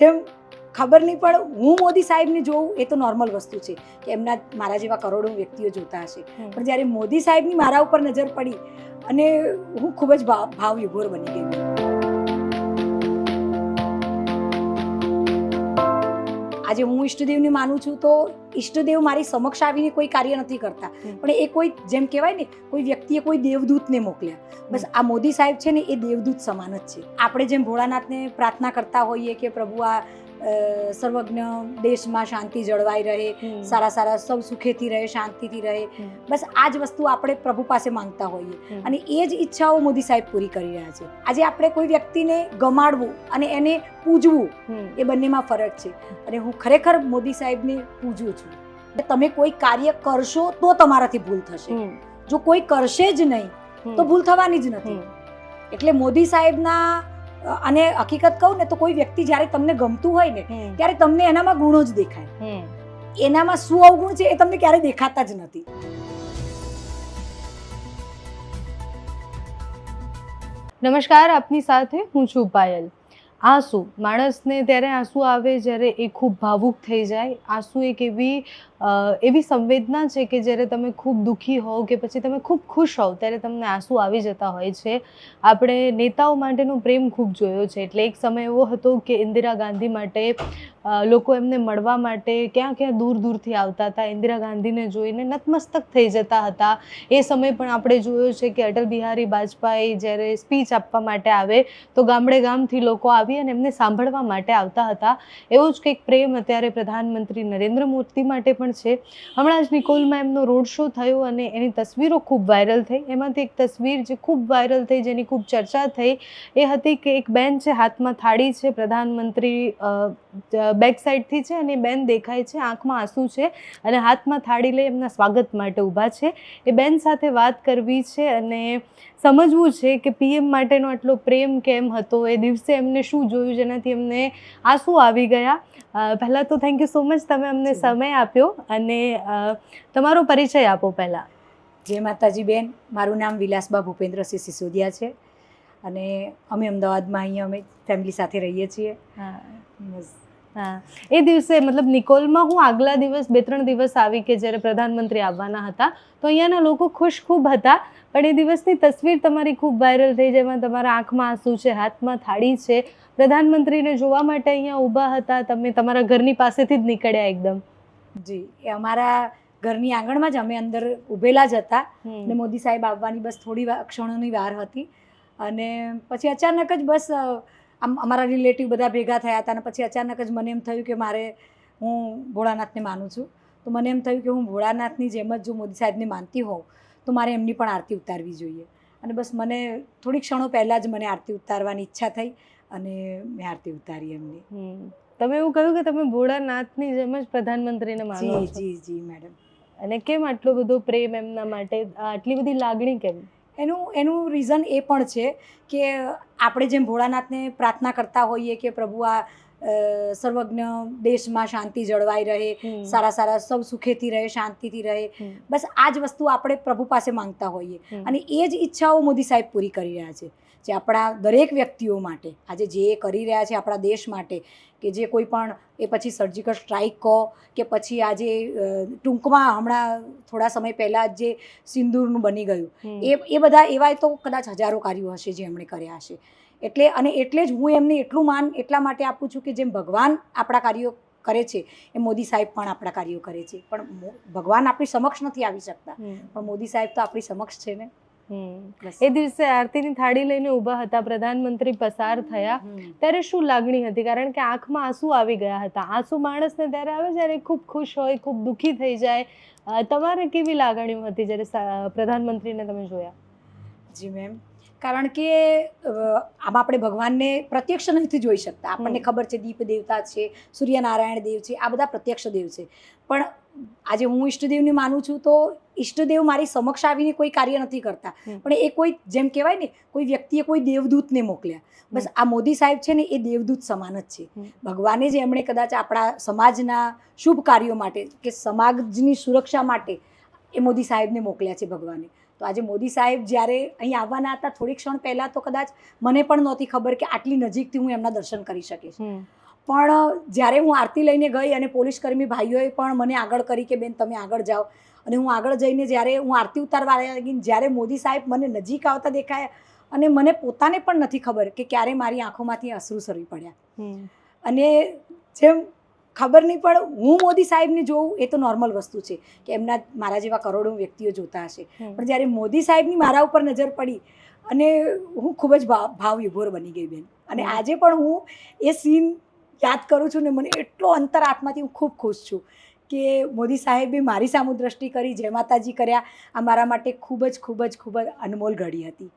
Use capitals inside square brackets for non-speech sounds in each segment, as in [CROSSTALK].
જેમ ખબર નહીં પણ હું મોદી સાહેબને જોઉં એ તો નોર્મલ વસ્તુ છે કે એમના મારા જેવા કરોડો વ્યક્તિઓ જોતા હશે. પણ જ્યારે મોદી સાહેબની મારા ઉપર નજર પડી અને હું ખૂબ જ ભાવ ભાવ વિભોર બની ગઈ. આજે હું ઈષ્ટદેવને માનું છું તો ઈષ્ટદેવ મારી સમક્ષ આવીને કોઈ કાર્ય નથી કરતા. પણ એ કોઈ જેમ કહેવાય ને કોઈ વ્યક્તિએ કોઈ દેવદૂતને મોકલ્યા. બસ આ મોદી સાહેબ છે ને એ દેવદૂત સમાન જ છે. આપણે જેમ ભોળાનાથને પ્રાર્થના કરતા હોઈએ કે પ્રભુ આ સર્વજ્ઞ દેશમાં શાંતિ જળવાઈ રહે સારા સારા સૌ સુખેથી રહે શાંતિથી રહે. બસ આ જ વસ્તુ આપણે પ્રભુ પાસે માંગતા હોઈએ. અને એ જ ઈચ્છાઓ મોદી સાહેબ પૂરી કરી રહ્યા છે. આજે આપણે કોઈ વ્યક્તિને ગમાડવું અને એને પૂજવું એ બંનેમાં ફરક છે. અને હું ખરેખર મોદી સાહેબને પૂજું છું. તમે કોઈ કાર્ય કરશો તો તમારાથી ભૂલ થશે. જો કોઈ કરશે જ નહીં તો ભૂલ થવાની જ નથી. એટલે મોદી સાહેબના અને હકીકત કહું ને તો કોઈ વ્યક્તિ જ્યારે તમને ગમતું હોય ને ત્યારે તમને એનામાં ગુણો જ દેખાય. એનામાં શું અવગુણ છે એ તમને ક્યારેય દેખાતા જ નથી. નમસ્કાર આપની સાથે હું છું પાયલ. આંસુ. માણસને ત્યારે આંસુ આવે જ્યારે એ ખૂબ ભાવુક થઈ જાય. આંસુ એક એવી એવી સંવેદના છે કે જ્યારે તમે ખૂબ દુઃખી હોવ કે પછી તમે ખૂબ ખુશ હોવ ત્યારે તમને આંસુ આવી જતા હોય છે. આપણે નેતાઓ માટેનો પ્રેમ ખૂબ જોયો છે. એટલે એક સમય એવો હતો કે ઇન્દિરા ગાંધી માટે લોકો એમને મળવા માટે ક્યાં ક્યાં દૂર દૂરથી આવતા હતા, ઇન્દિરા ગાંધીને જોઈને નતમસ્તક થઈ જતા હતા. એ સમય પણ આપણે જોયો છે કે અટલ બિહારી વાજપેયી જ્યારે સ્પીચ આપવા માટે આવે તો ગામડે ગામથી લોકો આવી અને એમને સાંભળવા માટે આવતા હતા. એવો જ કંઈક પ્રેમ અત્યારે પ્રધાનમંત્રી નરેન્દ્ર મોદી માટે પણ છે. હમણાં જ નિકોલમાં એમનો રોડ શો થયો અને એની તસવીરો ખૂબ વાયરલ થઈ. એમાંથી એક તસવીર જે ખૂબ વાયરલ થઈ, જેની ખૂબ ચર્ચા થઈ, એ હતી કે એક બેન છે, હાથમાં થાળી છે, પ્રધાનમંત્રી બેક સાઈડથી છે અને એ બેન દેખાય છે આંખમાં આંસુ છે અને હાથમાં થાળી લઈ એમના સ્વાગત માટે ઊભા છે. એ બેન સાથે વાત કરવી છે અને સમજવું છે કે પીએમ માટેનો આટલો પ્રેમ કેમ હતો એ દિવસે એમને શું જોયું જેનાથી એમને આંસુ આવી ગયા. પહેલાં તો થેન્ક યુ સો મચ તમે અમને સમય આપ્યો અને તમારો પરિચય આપો પહેલાં. જય માતાજી બેન મારું નામ વિલાસબા ભૂપેન્દ્રસિંહ સિસોદિયા છે અને અમે અમદાવાદમાં અહીંયા અમે ફેમિલી સાથે રહીએ છીએ. બસ. હા. એ દિવસે મતલબ નિકોલમાં હું આગલા દિવસ બે ત્રણ દિવસ આવી કે જ્યારે પ્રધાનમંત્રી આવવાના હતા તો અહીંયાના લોકો ખુશ ખૂબ હતા. પણ એ દિવસની તસવીર તમારી ખૂબ વાયરલ થઈ જેમાં તમારા આંખમાં આંસુ છે હાથમાં થાળી છે. પ્રધાનમંત્રીને જોવા માટે અહીંયા ઊભા હતા. તમે તમારા ઘરની પાસેથી જ નીકળ્યા એકદમ. જી એ અમારા ઘરની આંગણમાં જ અમે અંદર ઊભેલા જ હતા. અને મોદી સાહેબ આવવાની બસ થોડી ક્ષણોની વાર હતી. અને પછી અચાનક જ બસ આમ અમારા રિલેટિવ બધા ભેગા થયા હતા અને પછી અચાનક જ મને એમ થયું કે મારે હું ભોળાનાથને માનું છું. તો મને એમ થયું કે હું ભોળાનાથની જેમ જ જો મોદી સાહેબને માનતી હોઉં તો મારે એમની પણ આરતી ઉતારવી જોઈએ. અને બસ મને થોડી ક્ષણો પહેલાં જ મને આરતી ઉતારવાની ઈચ્છા થઈ અને મેં આરતી ઉતારી એમની. તમે એવું કહ્યું કે તમે ભોળાનાથની જેમ જ પ્રધાનમંત્રીને માનો જી જી જી મેડમ. અને કેમ આટલો બધો પ્રેમ એમના માટે? આટલી બધી લાગણી કેમ? એનું એનું રીઝન એ પણ છે કે આપણે જેમ ભોળાનાથને પ્રાર્થના કરતા હોઈએ કે પ્રભુ આ સર્વજ્ઞ દેશમાં શાંતિ જળવાઈ રહે સારા સારા સૌ સુખેથી રહે શાંતિથી રહે. બસ આ જ વસ્તુ આપણે પ્રભુ પાસે માંગતા હોઈએ. અને એ જ ઈચ્છાઓ મોદી સાહેબ પૂરી કરી રહ્યા છે. જે આપણા દરેક વ્યક્તિઓ માટે આજે જે એ કરી રહ્યા છે આપણા દેશ માટે કે જે કોઈ પણ એ પછી સર્જિકલ સ્ટ્રાઇક કહો કે પછી આજે ટૂંકમાં હમણાં થોડા સમય પહેલાં જ જે સિંદૂરનું બની ગયું એ એ બધા એવા તો કદાચ હજારો કાર્યો હશે જે એમણે કર્યા હશે. એટલે અને એટલે જ હું એમને એટલું માન એટલા માટે આપું છું કે જેમ ભગવાન આપણા કાર્યો કરે છે એ મોદી સાહેબ પણ આપણા કાર્યો કરે છે. પણ ભગવાન આપણી સમક્ષ નથી આવી શકતા. પણ મોદી સાહેબ તો આપણી સમક્ષ છે ને. એ દિવસે આરતીની થાળી લઈને ઊભા હતા પ્રધાનમંત્રી પસાર થયા. ત્યારે શું લાગણી હતી? કારણ કે આંખમાં આંસુ આવી ગયા હતા. આંસુ માણસને ત્યારે આવે જ્યારે ખૂબ ખુશ હોય ખૂબ દુઃખી થઈ જાય. તમારે કેવી લાગણીઓ હતી જ્યારે પ્રધાનમંત્રીને તમે જોયા? જી મેમ. કારણ કે આમાં આપણે ભગવાનને પ્રત્યક્ષ નથી જોઈ શકતા. આપણને ખબર છે દીપ દેવતા છે સૂર્યનારાયણ દેવ છે આ બધા પ્રત્યક્ષ દેવ છે. પણ આજે હું ઈષ્ટદેવને માનું છું તો ઈષ્ટદેવ મારી સમક્ષ આવીને કોઈ કાર્ય નથી કરતા. પણ એ કોઈ જેમ કહેવાય ને કોઈ વ્યક્તિએ કોઈ દેવદૂતને મોકલ્યા. બસ આ મોદી સાહેબ છે ને એ દેવદૂત સમાન જ છે. ભગવાને જે એમણે કદાચ આપણા સમાજના શુભ કાર્યો માટે કે સમાજની સુરક્ષા માટે એ મોદી સાહેબને મોકલ્યા છે ભગવાને. તો આજે મોદી સાહેબ જ્યારે અહીં આવવાના હતા થોડી ક્ષણ પહેલાં તો કદાચ મને પણ નહોતી ખબર કે આટલી નજીકથી હું એમના દર્શન કરી શકીશ. પણ જ્યારે હું આરતી લઈને ગઈ અને પોલીસ કર્મી ભાઈઓએ પણ મને આગળ કરી કે બેન તમે આગળ જાઓ. અને હું આગળ જઈને જ્યારે હું આરતી ઉતારવા લાગી જ્યારે મોદી સાહેબ મને નજીક આવતા દેખાયા અને મને પોતાને પણ નથી ખબર કે ક્યારે મારી આંખોમાંથી અશ્રુ સરી પડ્યા. અને જેમ ખબર નહીં પણ હું મોદી સાહેબને જોઉં એ તો નોર્મલ વસ્તુ છે કે એમના મારા જેવા કરોડો વ્યક્તિઓ જોતા હશે. પણ જ્યારે મોદી સાહેબની મારા ઉપર નજર પડી અને હું ખૂબ જ ભાવ ભાવ વિભોર બની ગઈ બેન. અને આજે પણ હું એ સીન યાદ કરું છું ને મને એટલો અંતર આત્માથી હું ખૂબ ખુશ છું કે મોદી સાહેબે મારી સામુ દ્રષ્ટિ કરી જય માતાજી કર્યા. આ મારા માટે ખૂબ જ ખૂબ જ ખૂબ જ અનમોલ ઘડી હતી.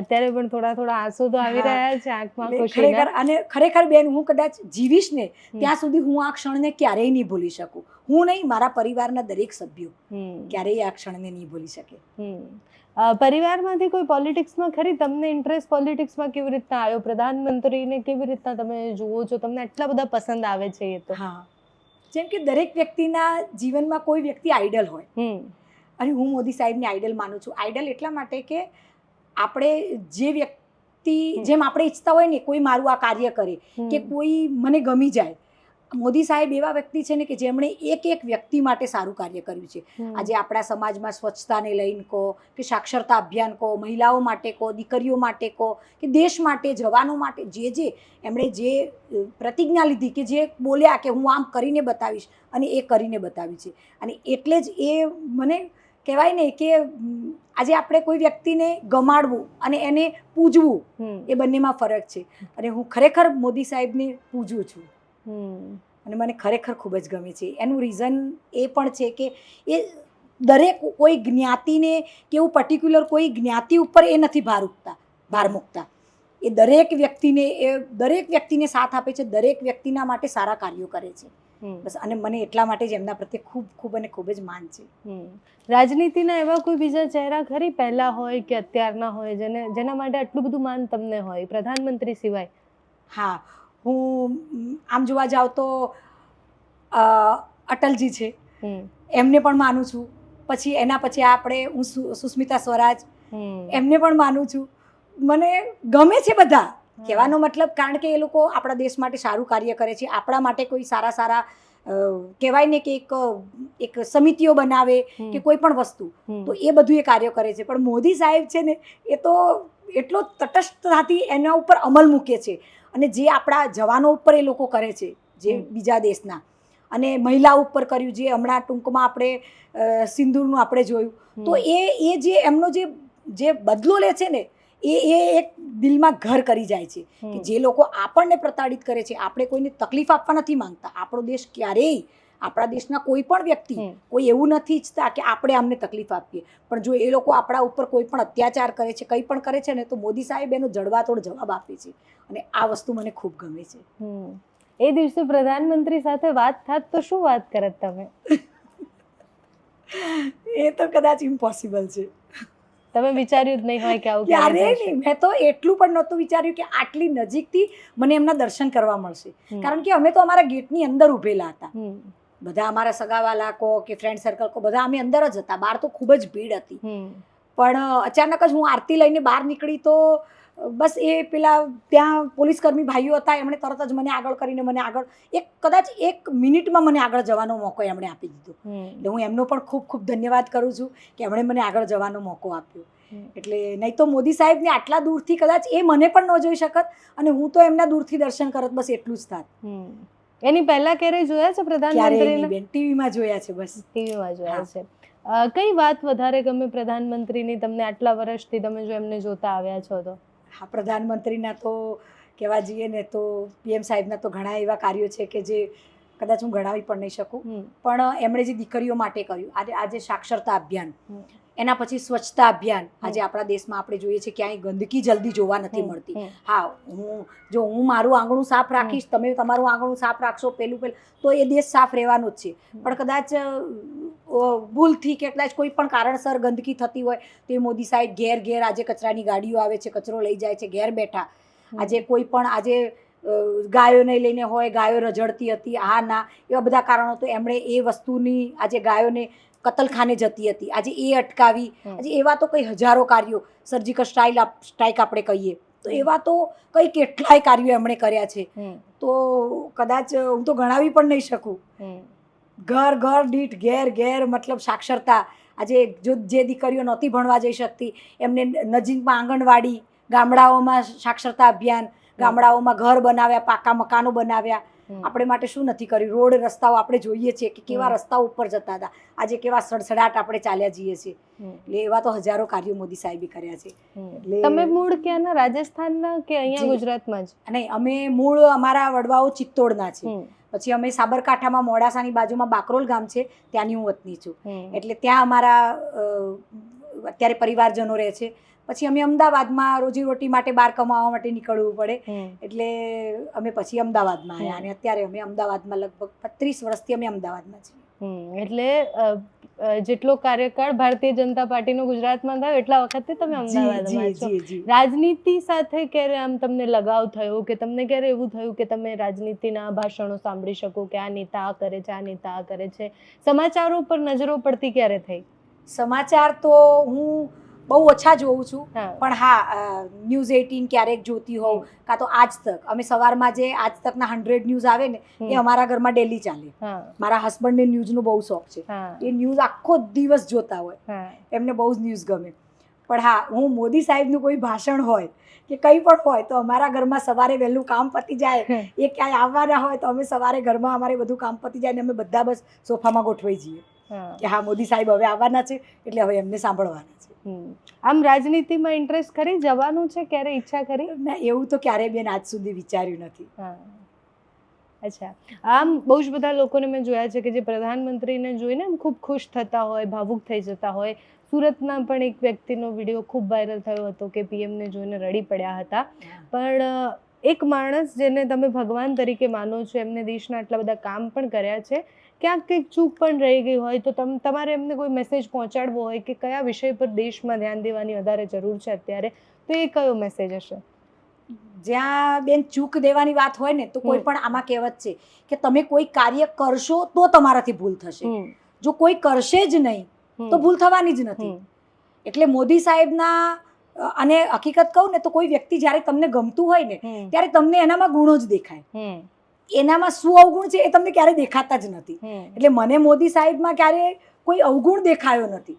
અત્યારે પણ થોડા થોડા આંસુ તો આવી રહ્યા છે આંખમાં ખરેખર અને ખરેખર બેન હું કદાચ જીવીશ ને ત્યાં સુધી હું આ ક્ષણને ક્યારેય નહીં ભૂલી શકું. હું નહીં મારા પરિવારના દરેક સભ્યો ક્યારેય આ ક્ષણને નહીં ભૂલી શકે. પરિવારમાંથી કોઈ પોલિટિક્સમાં ખરી? તમને ઇન્ટરેસ્ટ પોલિટિક્સમાં કેવી રીતના આવ્યો? પ્રધાનમંત્રીને કેવી રીતના તમે જુઓ છો? તમને આટલા બધા પસંદ આવે છે એ તો. હા. જેમ કે દરેક વ્યક્તિના જીવનમાં કોઈ વ્યક્તિ આઈડલ હોય. અને હું મોદી સાહેબને આઈડલ માનું છું. આઈડલ એટલા માટે કે આપણે જે વ્યક્તિ જેમ આપણે ઈચ્છતા હોય ને કોઈ મારું આ કાર્ય કરે કે કોઈ મને ગમી જાય. મોદી સાહેબ એવા વ્યક્તિ છે ને કે જેમણે એક એક વ્યક્તિ માટે સારું કાર્ય કર્યું છે. આજે આપણા સમાજમાં સ્વચ્છતાને લઈને કહો કે સાક્ષરતા અભિયાન કહો મહિલાઓ માટે કહો દીકરીઓ માટે કહો કે દેશ માટે જવાનો માટે જે જે એમણે જે પ્રતિજ્ઞા લીધી કે જે બોલ્યા કે હું આમ કરીને બતાવીશ અને એ કરીને બતાવી છે. અને એટલે જ એ મને કહેવાય ને કે આજે આપણે કોઈ વ્યક્તિને ગમાડવું અને એને પૂજવું. એ બંનેમાં ફરક છે. અને હું ખરેખર મોદી સાહેબને પૂજું છું. અને મને ખરેખર ખૂબ જ ગમે છે. એનું રીઝન એ પણ છે કે એ દરેક કોઈ જ્ઞાતિને કે એવું પર્ટિક્યુલર કોઈ જ્ઞાતિ ઉપર એ નથી ભાર ઉગતા ભાર મૂકતા. એ દરેક વ્યક્તિને એ દરેક વ્યક્તિને સાથ આપે છે દરેક વ્યક્તિના માટે સારા કાર્યો કરે છે. બસ અને મને એટલા માટે જ એમના પ્રત્યે ખૂબ ખૂબ અને ખૂબ જ માન છે. રાજનીતિના એવા કોઈ બીજા ચહેરા ખરી? પહેલા હોય કે અત્યારના હોય જેને જેના માટે આટલું બધું માન તમને હોય પ્રધાનમંત્રી સિવાય? હા હું આમ જોવા જાઉં તો અટલજી છે. એમને પણ માનું છું. પછી એના પછી આપણે હું સુસ્મિતા સ્વરાજ. એમને પણ માનું છું. મને ગમે છે બધા. કહેવાનો મતલબ કારણ કે એ લોકો આપણા દેશ માટે સારું કાર્ય કરે છે. આપણા માટે કોઈ સારા સારા કહેવાય ને કે એક એક સમિતિઓ બનાવે કે કોઈ પણ વસ્તુ. તો એ બધું એ કાર્ય કરે છે. પણ મોદી સાહેબ છે ને એ તો એટલો તટસ્થતાથી એના ઉપર અમલ મૂકે છે. અને જે આપણા જવાનો ઉપર એ લોકો કરે છે જે બીજા દેશના. અને મહિલા ઉપર કર્યું જે હમણાં ટૂંકમાં આપણે સિંદૂરનું આપણે જોયું. તો એ એ જે એમનો જે જે બદલો લે છે ને એ એ એક દિલમાં ઘર કરી જાય છે કે જે લોકો આપણને પ્રતાડિત કરે છે આપણે કોઈને તકલીફ આપવા નથી માંગતા. આપણો દેશ ક્યારેય આપણા દેશના કોઈ પણ વ્યક્તિ કોઈ એવું નથી ઈચ્છતા કે આપણે આમને તકલીફ આપીએ. પણ જો એ લોકો આપણા ઉપર કોઈ પણ અત્યાચાર કરે છે કંઈ પણ કરે છે ને તો મોદી સાહેબ એનો જડબાતોડ જવાબ આપે છે. અને આ વસ્તુ મને ખૂબ ગમે છે. એ દિવસે પ્રધાનમંત્રી સાથે વાત થાત તો શું વાત કરત તમે? [LAUGHS] એ તો કદાચ ઇમ્પોસિબલ છે. તમે વિચાર્યું જ નહીં હોય કે આવું ક્યારે નહીં. મેં તો એટલું પણ નહોતું વિચાર્યું કે આટલી નજીકથી મને એમના દર્શન કરવા મળશે. કારણ કે અમે તો અમારા ગેટની અંદર ઊભેલા હતા. બધા અમારા સગાવાલા કો કે ફ્રેન્ડ સર્કલ કો બધા અમે અંદર જ હતા. બહાર તો ખૂબ જ ભીડ હતી. પણ અચાનક જ હું આરતી લઈને બહાર નીકળી તો બસ એ પેલા ત્યાં પોલીસ કર્મી ભાઈઓ હતા એમણે તરત જ મને આગળ કરીને મને આગળ એક કદાચ એક મિનિટમાં મને આગળ જવાનો મોકો એમણે આપી દીધો. એટલે હું એમનો પણ ખૂબ ખૂબ ધન્યવાદ કરું છું કે એમણે મને આગળ જવાનો મોકો આપ્યો. એટલે નહીં તો મોદી સાહેબને આટલા દૂરથી કદાચ એ મને પણ ન જોઈ શકત અને હું તો એમના દૂરથી દર્શન કરત બસ એટલું જ થાત. એની પહેલા ક્યારેય જોયા છે પ્રધાનમંત્રી બેન ટીવીમાં જોયા છે બસ. ટીવીમાં જોયા છે. કઈ વાત વધારે ગમે પ્રધાનમંત્રીની? તમને આટલા વર્ષથી તમે જો એમને જોતા આવ્યા છો તો? હા પ્રધાનમંત્રીના તો કહેવા જઈએ ને તો પીએમ સાહેબના તો ઘણા એવા કાર્યો છે કે જે કદાચ હું ગણાવી પણ નહીં શકું. પણ એમણે જે દીકરીઓ માટે કર્યું આજે આજે સાક્ષરતા અભિયાન. એના પછી સ્વચ્છતા અભિયાન. આજે આપણા દેશમાં આપણે જોઈએ છીએ ક્યાંય ગંદકી જલ્દી જોવા નથી મળતી. હા હું જો હું મારું આંગણું સાફ રાખીશ તમે તમારું આંગણું સાફ રાખશો પેલું પેલું તો એ દેશ સાફ રહેવાનો જ છે. પણ કદાચ ભૂલથી કે કદાચ કોઈ પણ કારણસર ગંદકી થતી હોય તો એ મોદી સાહેબ ઘેર ઘેર આજે કચરાની ગાડીઓ આવે છે કચરો લઈ જાય છે ઘેર બેઠા. આજે કોઈ પણ આજે ગાયોને લઈને હોય ગાયો રઝળતી હતી આ ના એવા બધા કારણો તો એમણે એ વસ્તુની આજે ગાયોને કતલખાને જતી હતી. આજે એ અટકાવી આજે એવા તો કઈ હજારો કાર્યો સર્જિકલ સ્ટ્રાઇલ સ્ટ્રાઇક આપણે કહીએ. તો એવા તો કઈ કેટલાય કાર્યો એમણે કર્યા છે. તો કદાચ હું તો ગણાવી પણ નહીં શકું. ઘર ઘર દીઠ ઘેર ઘેર મતલબ સાક્ષરતા. આજે જો જે દીકરીઓ નહોતી ભણવા જઈ શકતી એમને નજીકમાં આંગણવાડી ગામડાઓમાં સાક્ષરતા અભિયાન ગામડાઓમાં ઘર બનાવ્યા પાકા મકાનો બનાવ્યા. આપણે માટે શું નથી કર્યું? રોડ રસ્તાઓ આપણે જોઈએ છીએ કે કેવા. રસ્તાઓ ઉપર જતા હતા. આજે કેવા સડસડાટ આપણે ચાલ્યા જઈએ છીએ. એટલે એવા તો હજારો કાર્યો મોદી સાહેબે કર્યા છે. એટલે- તમે મૂળ ક્યાંના રાજસ્થાનના કે અહીંયા ગુજરાતમાં જ? અને અમે મૂળ અમારા વડવાઓ ચિત્તોડના છે. પછી અમે સાબરકાંઠામાં મોડાસાની બાજુમાં બાકરોલ ગામ છે ત્યાંની હું વતની છું. એટલે ત્યાં અમારા અત્યારે પરિવારજનો રહે છે. પછી અમે અમદાવાદમાં રોજીરોટી માટે બહાર કમાવા માટે નીકળવું પડે. એટલે અમે પછી અમદાવાદમાં આવ્યા અને અત્યારે અમે અમદાવાદમાં લગભગ બત્રીસ વર્ષથી અમે અમદાવાદમાં છીએ. એટલે જેટલો કાર્યકાળ ભારતીય જનતા પાર્ટીનો ગુજરાતમાં થયો એટલા વખતે તમે અમદાવાદમાં છો. રાજનીતિ સાથે ક્યારે આમ તમને લગાવ થયો કે તમને ક્યારે એવું થયું કે તમે રાજનીતિના ભાષણો સાંભળી શકો કે આ નેતા આ કરે છે આ નેતા આ કરે છે? સમાચારો પર નજરો પડતી ક્યારે થઈ? સમાચાર તો હું બહુ ઓછા જોઉં છું. પણ હા ન્યૂઝ એટીન ક્યારેક જોતી હોઉં કાં તો આજ તક. અમે સવારમાં જે આજ તકના હંડ્રેડ ન્યૂઝ આવે ને એ અમારા ઘરમાં ડેલી ચાલે. મારા હસબન્ડને ન્યૂઝનો બહુ શોખ છે. એ ન્યૂઝ આખો દિવસ જોતા હોય. એમને બહુ જ ન્યૂઝ ગમે. પણ હા હું મોદી સાહેબનું કોઈ ભાષણ હોય કે કંઈ પણ હોય તો અમારા ઘરમાં સવારે વહેલું કામ પતી જાય. એ ક્યાંય આવવાના હોય તો અમે સવારે ઘરમાં અમારે બધું કામ પતી જાય ને અમે બધા બસ સોફામાં ગોઠવાઈ જઈએ. કે હા મોદી સાહેબ હવે આવવાના છે એટલે હવે એમને સાંભળવાના છે. આમ રાજનીતિમાં ઇન્ટરેસ્ટ ખરી? જવાનું છે ક્યારે? ઈચ્છા ખરી? ના એવું તો ક્યારેય બેન આજ સુધી વિચાર્યું નથી. અચ્છા. આમ બહુ જ બધા લોકોને મેં જોયા છે કે જે પ્રધાનમંત્રીને જોઈને આમ ખૂબ ખુશ થતા હોય ભાવુક થઈ જતા હોય. સુરતના પણ એક વ્યક્તિનો વીડિયો ખૂબ વાયરલ થયો હતો કે પીએમને જોઈને રડી પડ્યા હતા. પણ એક માણસ જેને તમે ભગવાન તરીકે માનો છો એમને દેશના આટલા બધા કામ પણ કર્યા છે. ક્યાંક કંઈક ચૂક પણ રહી ગઈ હોય તો તમ તમારે એમને કોઈ મેસેજ પહોંચાડવો હોય કે કયા વિષય પર દેશમાં ધ્યાન દેવાની વધારે જરૂર છે અત્યારે તો એ કયો મેસેજ હશે? જ્યાં બેન ચૂક દેવાની વાત હોય ને તો કોઈ પણ આમાં કહેવત છે કે તમે કોઈ કાર્ય કરશો તો તમારાથી ભૂલ થશે. જો કોઈ કરશે જ નહીં તો ભૂલ થવાની જ નથી. એટલે મોદી સાહેબના અને હકીકત કહું ને તો કોઈ વ્યક્તિ જ્યારે તમને ગમતું હોય ને ત્યારે તમને એનામાં ગુણો જ દેખાય. એનામાં શું અવગુણ છે એ તમને ક્યારે દેખાતા જ નથી. એટલે મને મોદી સાહેબમાં ક્યારે કોઈ અવગુણ દેખાયો નથી.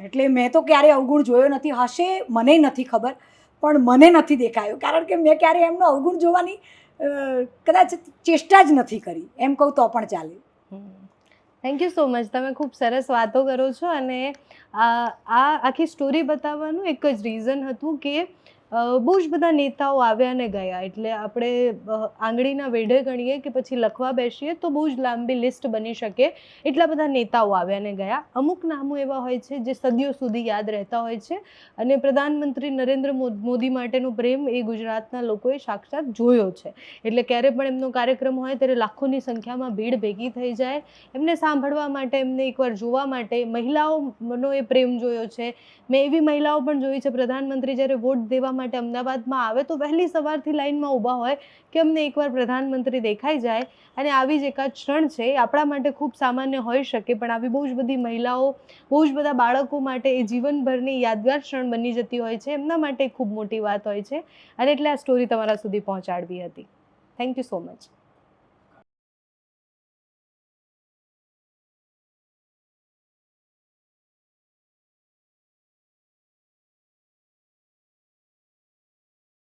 એટલે મેં તો ક્યારે અવગુણ જોયો નથી. હશે મને નથી ખબર પણ મને નથી દેખાયો. કારણ કે મેં ક્યારે એમનો અવગુણ જોવાની કદાચ ચેષ્ટા જ નથી કરી. એમ કહું તો પણ ચાલે. થેન્ક યુ સો મચ તમે ખૂબ સરસ વાતો કરો છો અને આ આ આખી સ્ટોરી બતાવવાનું એક જ રીઝન હતું કે બહુ જ બધા નેતાઓ આવ્યા ને ગયા. એટલે આપણે આંગળીના વેઢે ગણીએ કે પછી લખવા બેસીએ તો બહુ જ લાંબી લિસ્ટ બની શકે. એટલા બધા નેતાઓ આવ્યા ને ગયા. અમુક નામો એવા હોય છે જે સદીઓ સુધી યાદ રહેતા હોય છે અને પ્રધાનમંત્રી નરેન્દ્ર મોદી માટેનો પ્રેમ એ ગુજરાતના લોકોએ સાક્ષાત જોયો છે. એટલે ક્યારે પણ એમનો કાર્યક્રમ હોય ત્યારે લાખોની સંખ્યામાં ભીડ ભેગી થઈ જાય. એમને સાંભળવા માટે, એમને એકવાર જોવા માટે મહિલાઓનો એ પ્રેમ જોયો છે. મેં એવી મહિલાઓ પણ જોઈ છે. પ્રધાનમંત્રી જ્યારે વોટ દેવા માટે અમદાવાદમાં આવે તો વહેલી સવારથી લાઇનમાં ઊભા હોય કે અમને એકવાર પ્રધાનમંત્રી દેખાઈ જાય. અને આવી જ એકાદ ક્ષણ છે આપણા માટે ખૂબ સામાન્ય હોઈ શકે, પણ આવી બહુ જ બધી મહિલાઓ, બહુ જ બધા બાળકો માટે એ જીવનભરની યાદગાર ક્ષણ બની જતી હોય છે, એમના માટે ખૂબ મોટી વાત હોય છે. અને એટલે આ સ્ટોરી તમારા સુધી પહોંચાડવી હતી. Thank you so much